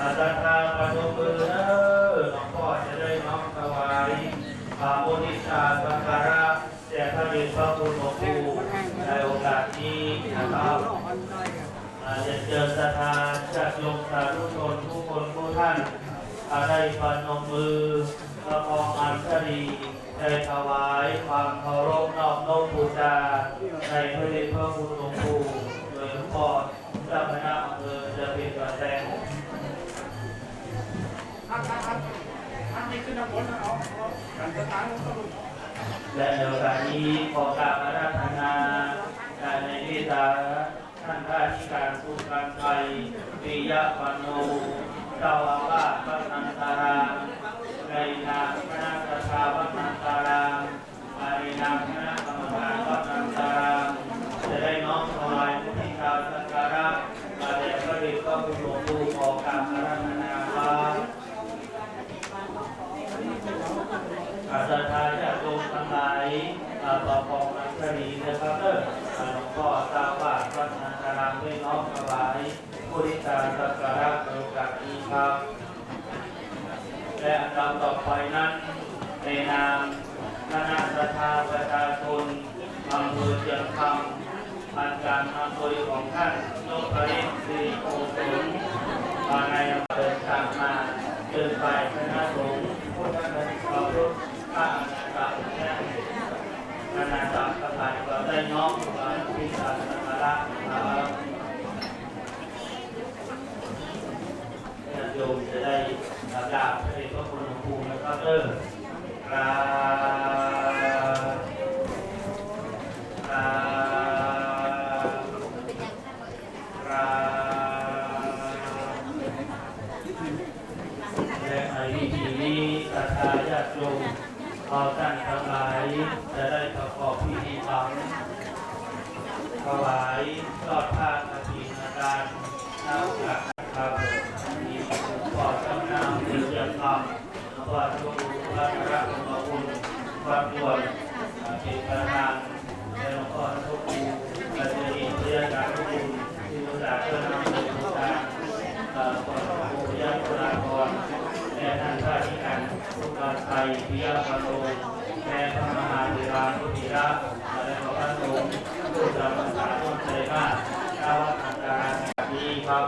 อาจารย์าปฐมมือเนอหลวงพ่อจะได้น้อมถวายอาโมนิชาสังการะแด่พระเดชพระคุณหลวงปู่ในโอกาสนี้นะครับอาจจะเจอสถานจากโยมสาธุชนทุกคนทุกท่านอาได้พนมมือประคองอัญชลีได้ถวายความเคารพนอบน้อมบูชาในพระเดชพระคุณหลวงปู่โดยหลวงพ่อเจ้าคณะอำเภอ แทนท่านท่านท่านท่านนี่ขึ้นน้ำฝนนะเอาเอากันสถานก็รู้และในโอกาสนี้ขอกราบอาราธนาการในวิสาท่านข้าราชการสุการไทยปิยะปันโนเจ้าอาวาสวัดนันตารามในนามคณะสภาวัดนันตารามในนามคณะกรรมการวัดนันตารามจะได้น้อมถวายมุทิตาสักการะมาแด่พ ระเดชพระคุณหลวงปู่ขอกราบอาราธนาครับอาจารย์ทายาติโยมทั้งหลายอาต่อปองนักคดีนะครับเด้ออาหลวงพ่อทราบาพระนันารามด้วยน้อมถวายผู้ริตาสักการะโอกาสนี้ครับ และอันดับต่อไปนั้นในนามคณะสัทธาประชาชนอำเภอเชียงคำ อันการอำเภอของท่านนพริตศรีโอสนมาในอำเภอทางมาเดินไปคณะสงฆ์พุทธบริษัทรุพระอนาคาและอนาคาทั้งหลายก็ได้น้อมถวายพิธาสักการะครับญาติโยมจะได้รับดาบพระเดชพระคุณหลวงปู่นะครับเด้อครับ ว่าทุกพระรักของคุณความด่วนเป็นประธานในหลวงพ่อทุกภูและจะมีเรื่องการทุกคุณที่รู้จักเพื่อนำเสนอการเอ่อขอพระผู้ยาคุรากรและท่านข้าราชการทุกการไทยพิยาพโลและพระมหาเถรานุธีระและพระสงฆ์ผู้จำพรรษาต้นใจบ้านเจ้าวัดอันตรายนี้ครับ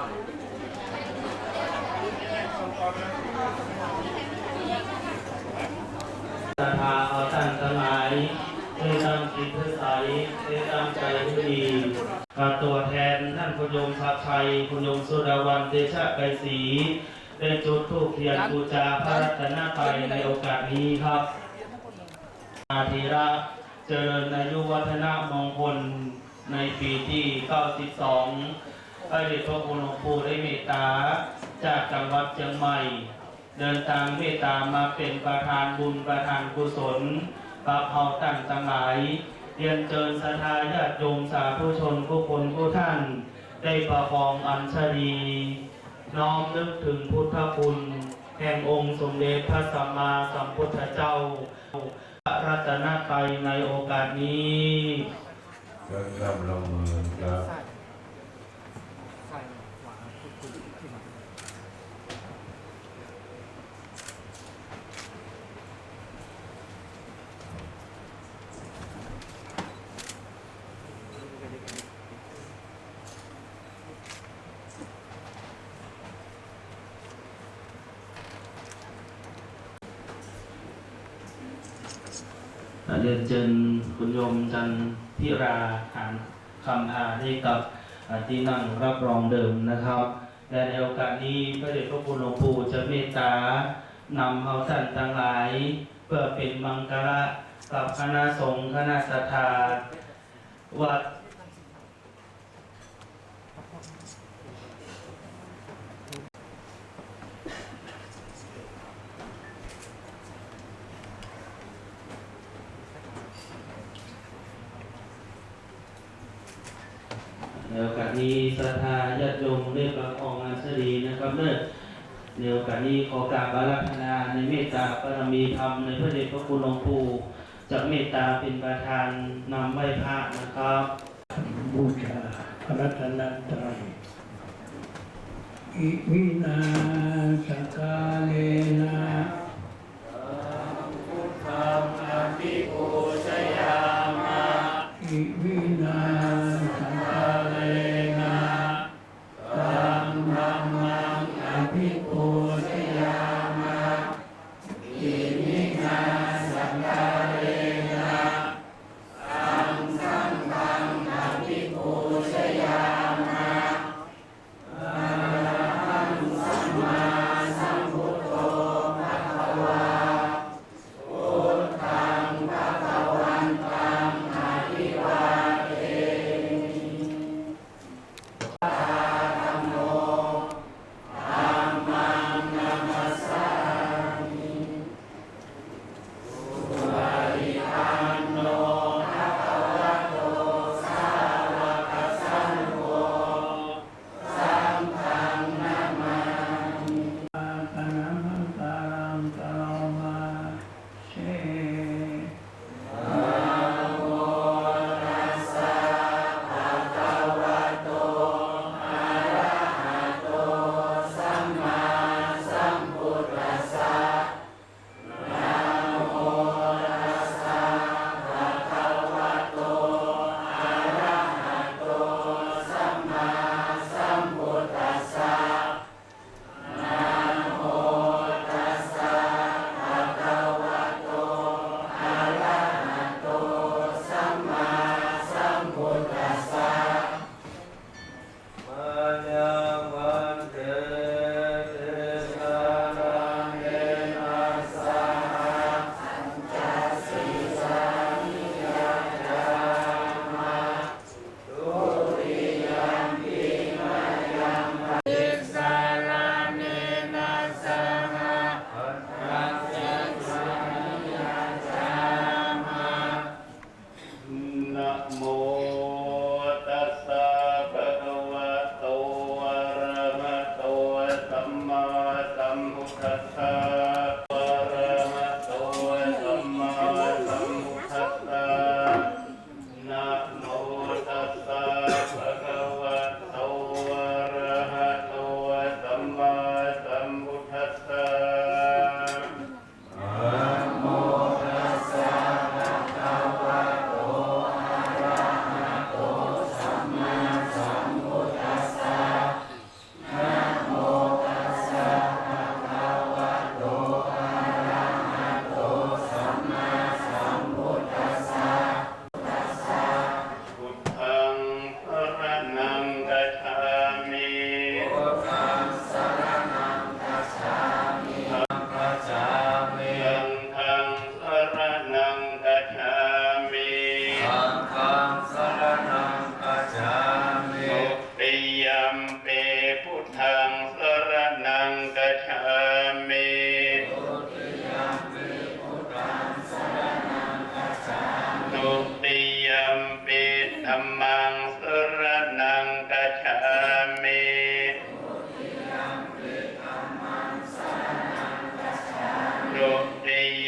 ศรัทธาเอาท่านทั้งหลายได้นำจิตพิสัยได้นำใจดีกับตัวแทนท่านคุณโยมชัดชัยคุณโยมสุดาวันเดชะไกรศรีได้จุดธูปเทียนบูชาพระรัตนตรัยในโอกาสนี้ครับ อาธีระเจริญอายุวัฒนมงคลในปีที่ 92พระเดชพระคุณหลวงปู่ได้เมตตาจากจังหวัดเชียงใหม่ เดินทางเมตตามาเป็นประธานบุญประธานกุศลกับเฮาตั้งทั้งหลายเรียนเจิญศรัทาญาติโยมสาธุชนผู้คนผู้ท่าน ได้ประคองอัญชลีน้อมนึกถึงพุทธคุณ แห่งองค์สมเด็จพระสัมมาสัมพุทธเจ้า พระรัตนตรัยในโอกาสนี้ก็กำลงมือครับ ใส่ขวาคุณคุณที่มา เรียนเชิญคุณโยมจันทิราหานคำพาให้กับที่นั่งรับรองเดิมนะครับและในโอกาสนี้พระเดชพระคุณหลวงปู่จะเมตตานำเอาท่านทั้งหลาย เพื่อเป็นมังกรกับคณะสงฆ์คณะสัทธาวัด โอกาสนี้ศรัทธาญาติโยมได้ประคองงานสดีนะครับเลิศในโอกาสนี้ขอกราบอาราธนาในเมตตาบารมีธรรมในพระเดชพระคุณหลวงปู่จะเมตตาเป็นประธานนำไหว้พระนะครับ บูชาพระรัตนตรัยอิวินาสกาเลนะพุทธังอภิป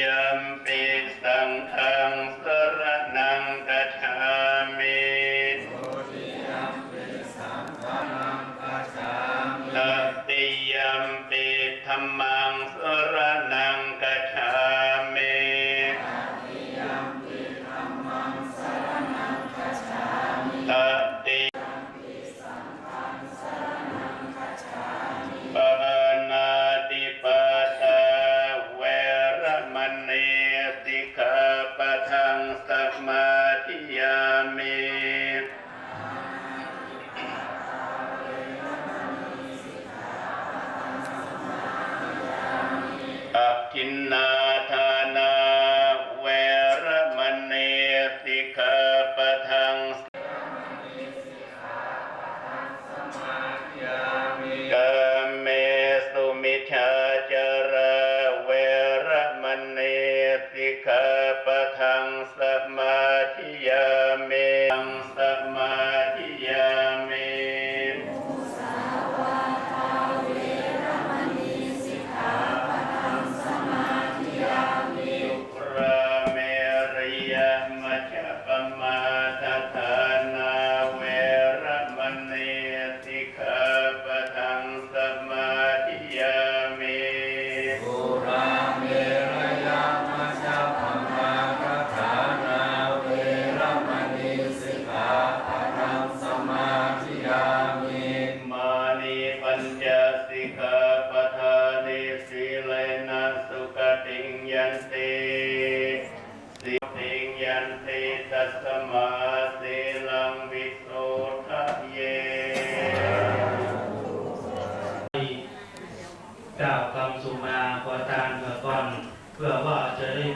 ยัมปิสังฆังส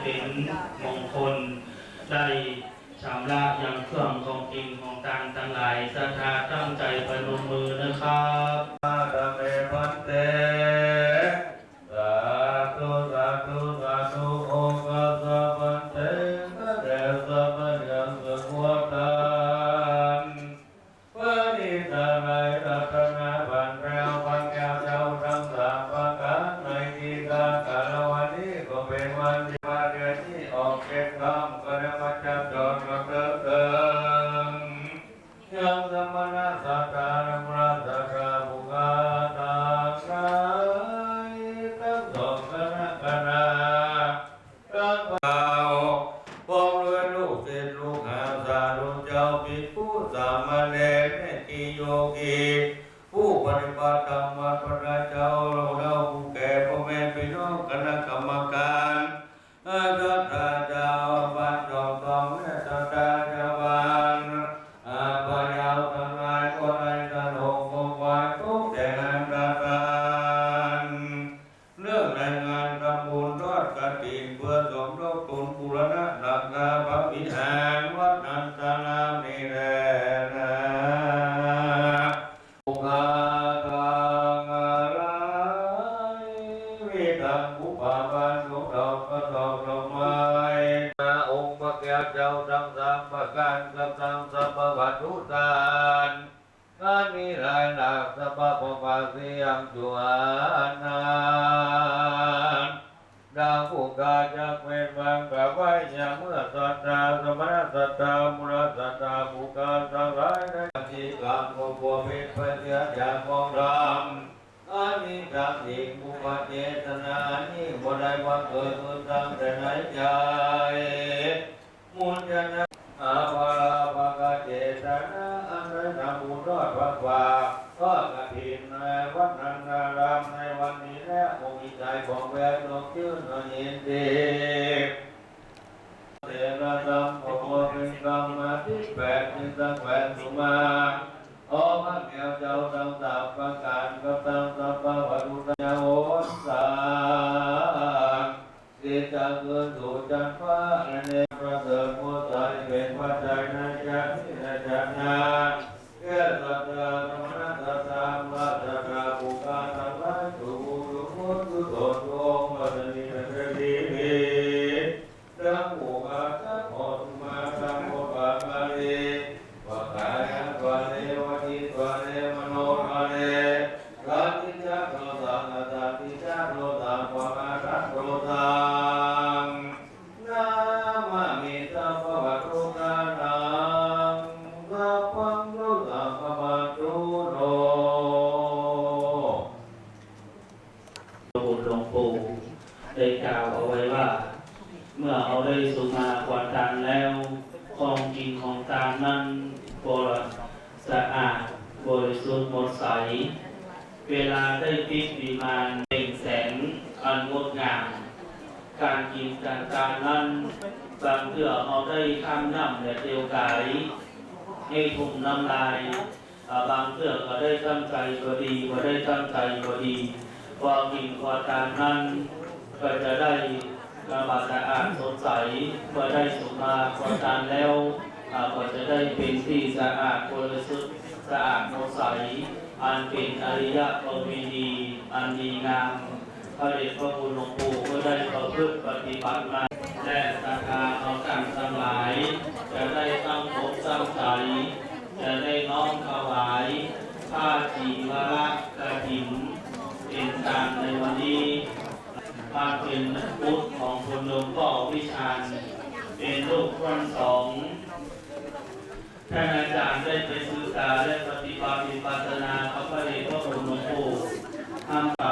เป็นมงคล ได้ชำระยังเครื่องของกินของทานทั้งหลายศรัทธาตั้งใจพนมมือ สามเณรเนติโยกีผู้ปฏิบัติธรรมพระเจ้าเราเราผู้แก่พ่อแม่พี่น้องคณะกรรม เกิดขึ้นตั้งแต่ไหนใจมุนจนะอาภาราภกเจตนาอันได้นำบุญรอดวัดวาก็กระถินในวัดนันนารามในวันนี้และองค์ใจของแวดลงชื่นยินดีเทระธรรมโอโหเป็นกรรมที่แปดเป็นตั้งแปดสุมาโอ้พระแก้วเจ้าทั้งสามประการกับทั้งสัพพะายเป็นปัจจัยในจักที่ในจักนาเกิดสัตต ให้ทุ่มน้ำลายบางเพื่อก็ได้ตั้งใจก็ดีก็ได้ตั้งใจก็ดีความกินความทานนั้นก็จะได้กระบาดสะอาดสดใสเมื่อได้สุมาความทานแล้วก็จะได้เป็นที่สะอาดบริสุทธิ์สะอาดสดใสอันเป็นอริยประเพณีอันดีงามพระเดชพระคุณหลวงปู่ก็ได้ประพฤติปฏิบัติมา และศรัทธาเอาตั้งทั้งหลาย จะได้ตั้งอกตั้งใจจะได้น้อมถวายผ้าจีวรกฐินเป็นทางในวันนี้มาเป็นพุทธของคุณหลวงพ่อวิชาญเป็นลูกคนสองท่านอาจารย์ได้ไปศึกษาและปฏิบัติวิปัสนาพระพระเดชพระคุณหลวงปู่ทำไป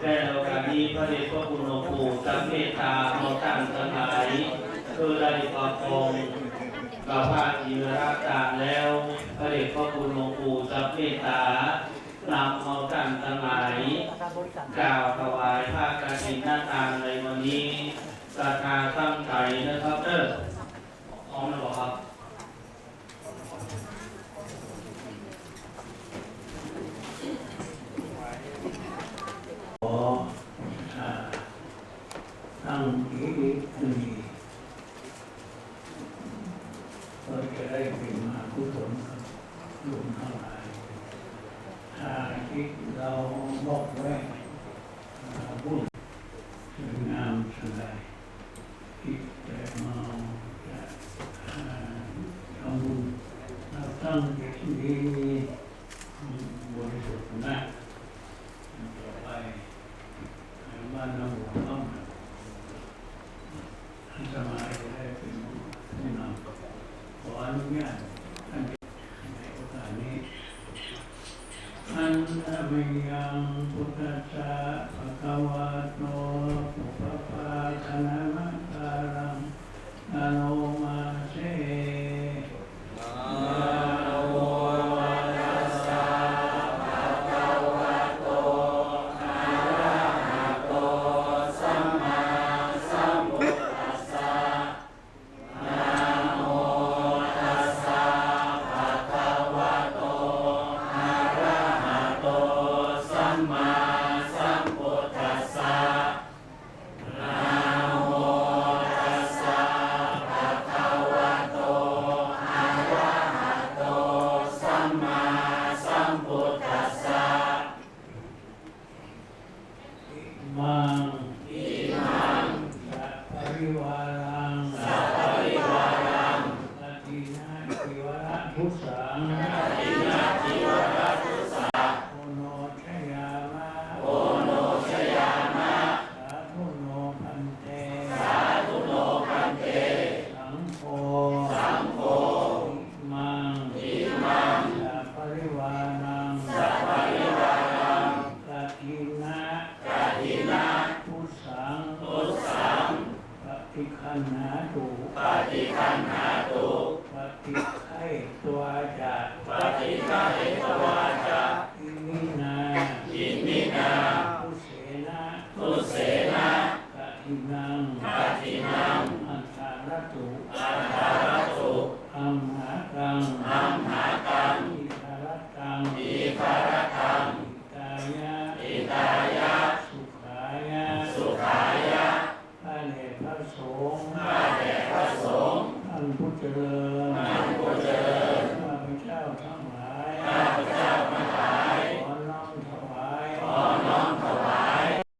แต่โอกาสนี้พระเดชพระคุณหลวงปู่จะเมตตาเอาตั้งทั้งหายคือได้ประคองกับพระจีวรจาแล้วพระเดชพระคุณหลวงปู่จะเมตตานำเอาท่านทั้งหลายกล่าวถวายผ้ากฐินหน้าตางในวันนี้ศรัทธาตั้งใจนะครับเด้อ ว